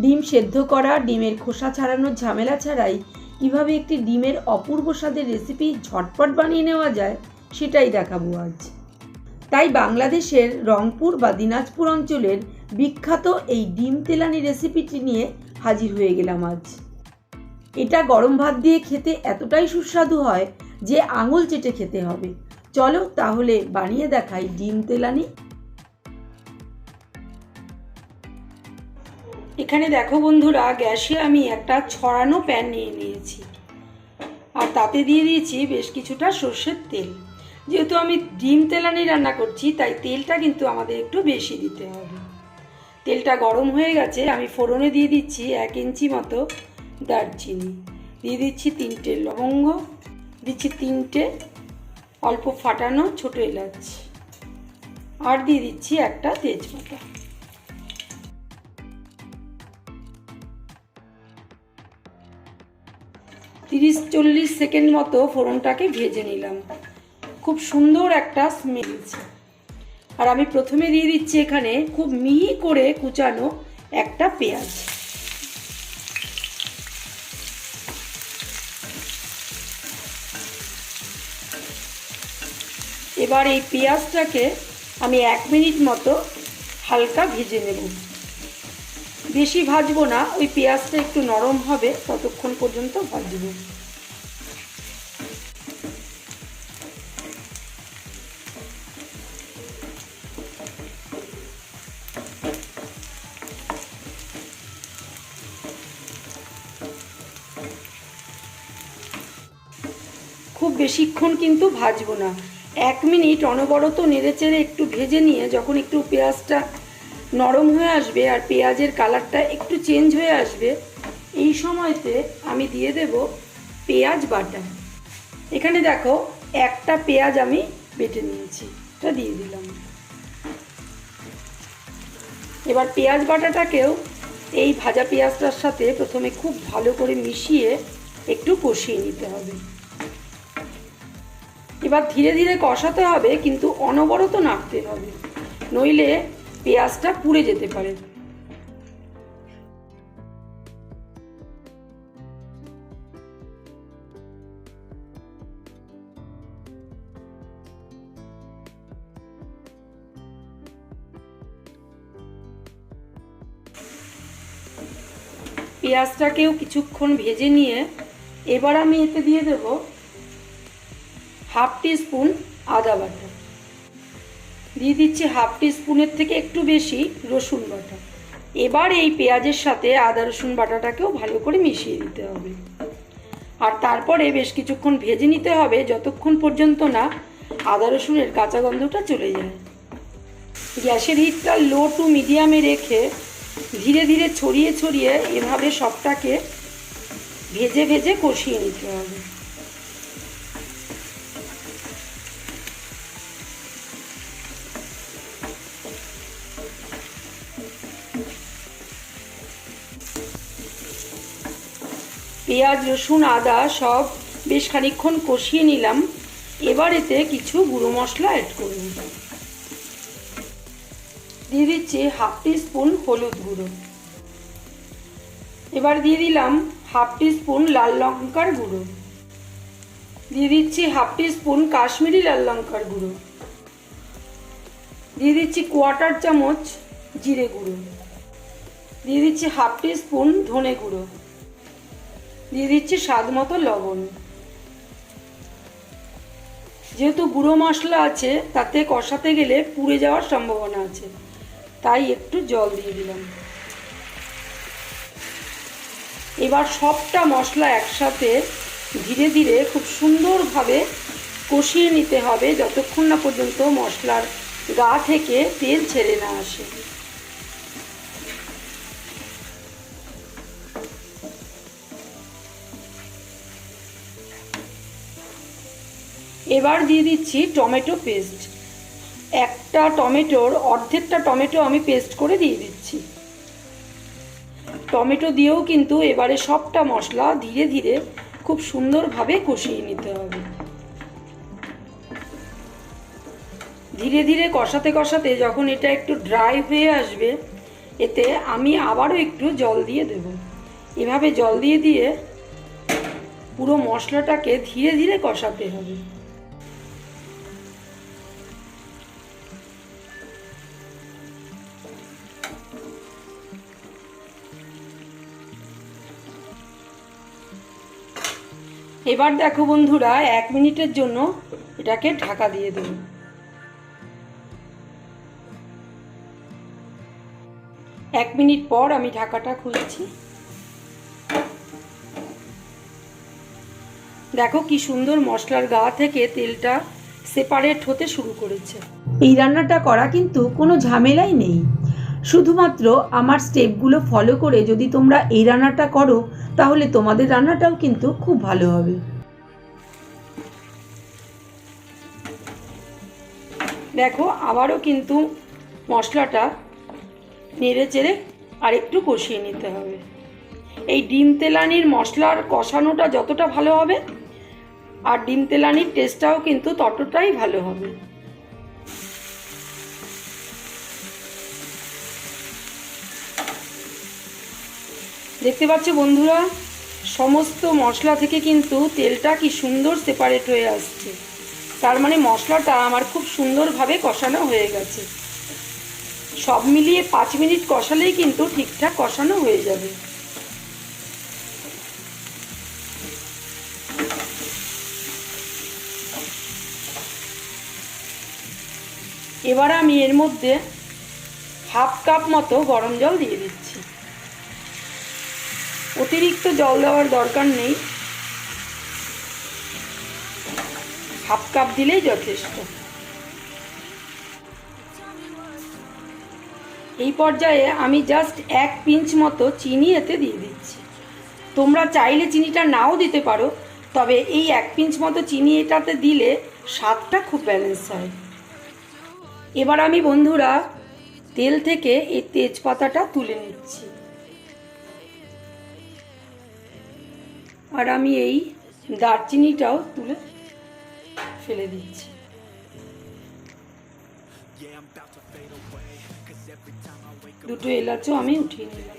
ডিম সেদ্ধ করা, ডিমের খোসা ছাড়ানোর ঝামেলা ছাড়াই কীভাবে একটি ডিমের অপূর্ব স্বাদের রেসিপি ঝটপট বানিয়ে নেওয়া যায় সেটাই দেখাবো আজ। তাই বাংলাদেশের রংপুর বা দিনাজপুর অঞ্চলের বিখ্যাত এই ডিম তেলানি রেসিপিটি নিয়ে হাজির হয়ে গেলাম আজ। এটা গরম ভাত দিয়ে খেতে এতটাই সুস্বাদু হয় যে আঙুল চেটে খেতে হবে। চলো তাহলে বানিয়ে দেখাই ডিম তেলানি এখানে দেখো বন্ধুরা, গ্যাসে আমি একটা ছড়ানো প্যান নিয়ে নিয়েছি। আর তাতে দিয়ে দিয়েছি বেশ কিছুটা সর্ষের তেল। যেহেতু আমি ডিম তেলানি রান্না করছি, তাই তেলটা কিন্তু আমাদের একটু বেশি দিতে হবে। তেলটা গরম হয়ে গেছে, আমি ফোড়নে দিয়ে দিচ্ছি এক ইঞ্চি মতো দারচিনি। দিয়ে দিচ্ছি তিনটে লবঙ্গ, দিচ্ছি তিনটে অল্প ফাটানো ছোটো এলাচ। আর দিয়ে দিচ্ছি একটা তেজপাতা। তিরিশ চল্লিশ সেকেন্ড মতো ফোড়নটাকে ভেজে নিলাম। খুব সুন্দর একটা স্মেল আর আমি প্রথমে দিয়ে দিচ্ছি এখানে খুব মিহি করে কুচানো একটা পেঁয়াজ। এবার এই পেঁয়াজটাকে আমি এক মিনিট মতো হালকা ভেজে নেব। বেশি ভাজবো না, ওই পেঁয়াজটা একটু নরম হবে, ততক্ষণ পর্যন্ত ভাজবো। খুব বেশিক্ষণ কিন্তু ভাজবো না। এক মিনিট অনবরত নেড়েচেড়ে একটু ভেজে নিয়ে যখন একটু পেঁয়াজটা নরম হয়ে আসবে আর পেঁয়াজের কালারটা একটু চেঞ্জ হয়ে আসবে, এই সময়তে আমি দিয়ে দেব পেঁয়াজ বাটা। এখানে দেখো, একটা পেঁয়াজ আমি বেটে নিয়েছি, এটা দিয়ে দিলাম। এবার পেঁয়াজ বাটাটাকেও এই ভাজা পেঁয়াজটার সাথে প্রথমে খুব ভালো করে মিশিয়ে একটু কষিয়ে নিতে হবে। এবার ধীরে ধীরে কষাতে হবে, কিন্তু অনবরত নাড়তে হবে। নইলে পেঁয়াজটা পুড়ে যেতে পারে। পেঁয়াজটাকেও কিছুক্ষণ ভেজে নিয়ে এবার আমি এতে দিয়ে দেব হাফ টি স্পুন আদা বাটা। দিয়ে দিচ্ছি হাফ টি স্পুনের থেকে একটু বেশি রসুন বাটা। এবার এই পেঁয়াজের সাথে আদা, রসুন বাটাটাকেও ভালো করে মিশিয়ে দিতে হবে। আর তারপরে বেশ কিছুক্ষণ ভেজে নিতে হবে, যতক্ষণ পর্যন্ত না আদা, রসুনের কাঁচা গন্ধটা চলে যায়। গ্যাসের হিটটা লো টু মিডিয়ামে রেখে ধীরে ধীরে ছড়িয়ে ছড়িয়ে এভাবে সবটাকে ভেজে ভেজে কষিয়ে নিতে হবে। পেঁয়াজ, রসুন, আদা সব বেশ খানিক্ষণ কষিয়ে নিলাম। এবার এতে কিছু গুঁড়ো মশলা অ্যাড করব দিয়ে দিচ্ছি হাফ টি স্পুন হলুদ গুঁড়ো। এবার দিয়ে দিলাম হাফ টি স্পুন লাল লঙ্কার গুঁড়ো। দিয়ে দিচ্ছি হাফ টি স্পুন কাশ্মীরি লাল লঙ্কার গুঁড়ো। দিয়ে দিচ্ছি কোয়াটার চামচ জিরে গুঁড়ো। দিয়ে দিচ্ছি হাফ টি স্পুন ধনে গুঁড়ো। দিয়ে দিচ্ছি স্বাদ মতো লবণ। যেহেতু গুঁড়ো মশলা আছে, তাতে কষাতে গেলে পুড়ে যাওয়ার সম্ভাবনা আছে। তাই একটু জল দিয়ে দিলাম। এবার সবটা মশলা একসাথে ধীরে ধীরে খুব সুন্দরভাবে কষিয়ে নিতে হবে, যতক্ষণ না পর্যন্ত মশলার গা থেকে তেল ছেড়ে না আসে। এবার দিয়ে দিচ্ছি টমেটো পেস্ট। একটা টমেটোর অর্ধেকটা টমেটো আমি পেস্ট করে দিয়ে দিচ্ছি। টমেটো দিয়েও কিন্তু এবারে সবটা মশলা ধীরে ধীরে খুব সুন্দরভাবে কষিয়ে নিতে হবে। ধীরে ধীরে কষাতে কষাতে যখন এটা একটু ড্রাই হয়ে আসবে, এতে আমি আবারও একটু জল দিয়ে দেব। এভাবে জল দিয়ে দিয়ে পুরো মশলাটাকে ধীরে ধীরে কষাতে হবে। এবার দেখো বন্ধুরা, এক মিনিটের জন্য এটাকে ঢাকা দিয়ে দেব এক মিনিট পর আমি ঢাকাটা খুলছি। দেখো কি সুন্দর মশলার গা থেকে তেলটা সেপারেট হতে শুরু করেছে। এই রান্নাটা করা কিন্তু কোনো ঝামেলাই নেই। শুধুমাত্র আমার স্টেপগুলো ফলো করে যদি তোমরা এই রান্নাটা করো, তাহলে তোমাদের রান্নাটাও কিন্তু খুব ভালো হবে। দেখো, আবারও কিন্তু মশলাটা নেড়ে চেড়ে আর একটু কষিয়ে নিতে হবে। এই ডিম তেলানির মশলার কষানোটা যতটা ভালো হবে, আর ডিম তেলানির টেস্টটাও কিন্তু ততটাই ভালো হবে। দেখতে পাচ্ছ বন্ধুরা, সমস্ত মশলা থেকে কিন্তু তেলটা কি সুন্দর সেপারেট হয়ে আসছে। তার মানে মশলাটা আমার খুব সুন্দরভাবে কষানো হয়ে গেছে। সব মিলিয়ে পাঁচ মিনিট কষালেই কিন্তু ঠিকঠাক কষানো হয়ে যাবে। এবার আমি এর মধ্যে হাফ কাপ মতো গরম জল দিয়ে দিচ্ছি। অতিরিক্ত জল দেওয়ার দরকার নেই। হাফ কাপ দিলেই যথেষ্ট। এই পর্যায়ে আমি জাস্ট এক পিঞ্চ মতো চিনি এতে দিয়ে দিচ্ছি। তোমরা চাইলে চিনিটা নাও দিতে পারো, তবে এই এক পিঞ্চ মতো চিনি এটাতে দিলে স্বাদটা খুব ব্যালেন্স হয়। এবার আমি বন্ধুরা, তেল থেকে এই তেজপাতাটা তুলে নিচ্ছি। আর আমি এই দারচিনিটাও তুলে ফেলে দিচ্ছি। দুটো এলাচও আমি উঠিয়ে নিলাম।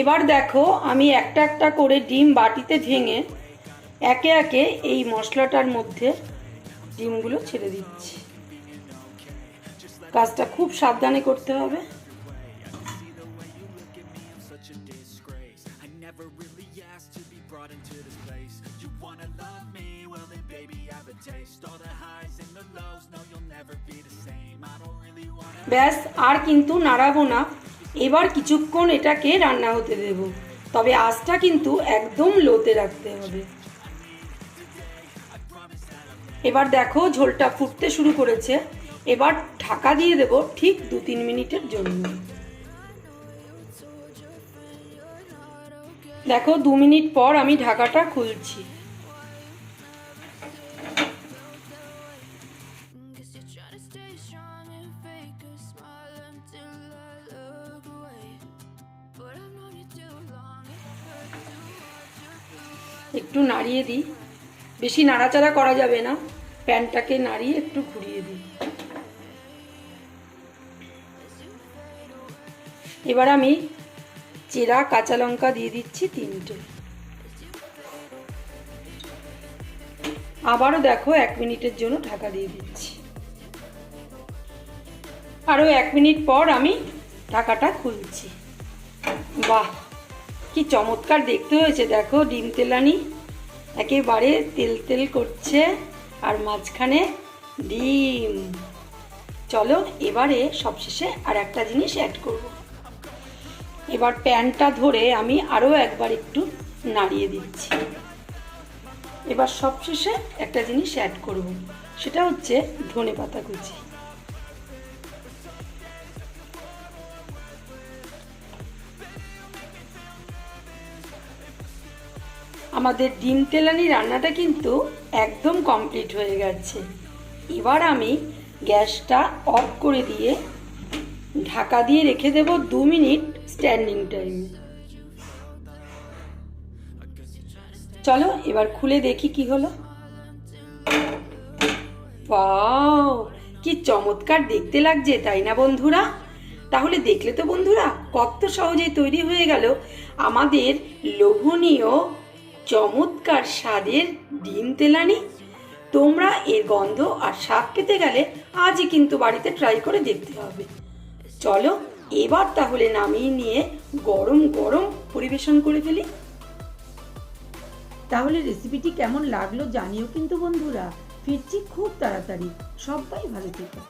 এবার দেখো, আমি একটা একটা করে ডিম বাটিতে ভেঙে একে একে এই মশলাটার মধ্যে ডিমগুলো ছেড়ে দিচ্ছি। কাজটা খুব সাবধানে করতে হবে। ব্যাস, আর কিন্তু নাড়াবো না। এবার কিছুক্ষণ এটাকে রান্না হতে দেব। তবে আঁচটা কিন্তু একদম লোতে রাখতে হবে। এবার দেখো, ঝোলটা ফুটতে শুরু করেছে। এবার ঢাকা দিয়ে দেব ঠিক দু তিন মিনিটের জন্য। দেখো, দু মিনিট পর আমি ঢাকাটা খুলছি। একটু নাড়িয়ে দিই। বেশি নাড়াচাড়া করা যাবে না। প্যানটাকে নাড়িয়ে একটু ঘুরিয়ে দিই। এবার আমি চেরা কাঁচা লঙ্কা দিয়ে দিচ্ছি তিনটে। আবারও দেখো এক মিনিটের জন্য ঢাকা দিয়ে দিচ্ছি। আরও এক মিনিট পর আমি ঢাকাটা খুলছি। বাহ! কি চমৎকার দেখতে হয়েছে, দেখো ডিম তেলানি। একেবারে তেল তেল করছে, আর মাঝখানে ডিম। চলো এবারে সবশেষে আর একটা জিনিস অ্যাড করব। এবার প্যানটা ধরে আমি আরও একবার একটু নাড়িয়ে দিচ্ছি। এবার সবশেষে একটা জিনিস অ্যাড করব, সেটা হচ্ছে ধনে পাতা কুচি। আমাদের ডিম তেলানি রান্নাটা কিন্তু একদম কমপ্লিট হয়ে গেছে। এবার আমি গ্যাসটা অফ করে দিয়ে ঢাকা দিয়ে রেখে দেব দু মিনিট স্ট্যান্ডিং টাইমে। চলো এবার খুলে দেখি কি হলো। ওয়াও, কি চমৎকার দেখতে লাগছে, তাই না বন্ধুরা? তাহলে দেখলে তো বন্ধুরা, কত সহজেই তৈরি হয়ে গেল আমাদের লোভনীয় চমৎকার স্বাদের ডিম তেলানি। তোমরা এর গন্ধ আর স্বাদ পেতে গেলে আজই কিন্তু বাড়িতে ট্রাই করে দেখতে হবে। চলো, এবার তাহলে নামিয়ে নিয়ে গরম গরম পরিবেশন করে ফেলি। তাহলে রেসিপিটি কেমন লাগল জানিও কিন্তু বন্ধুরা। ফিরছি খুব তাড়াতাড়ি। সবাই ভালো থেকো।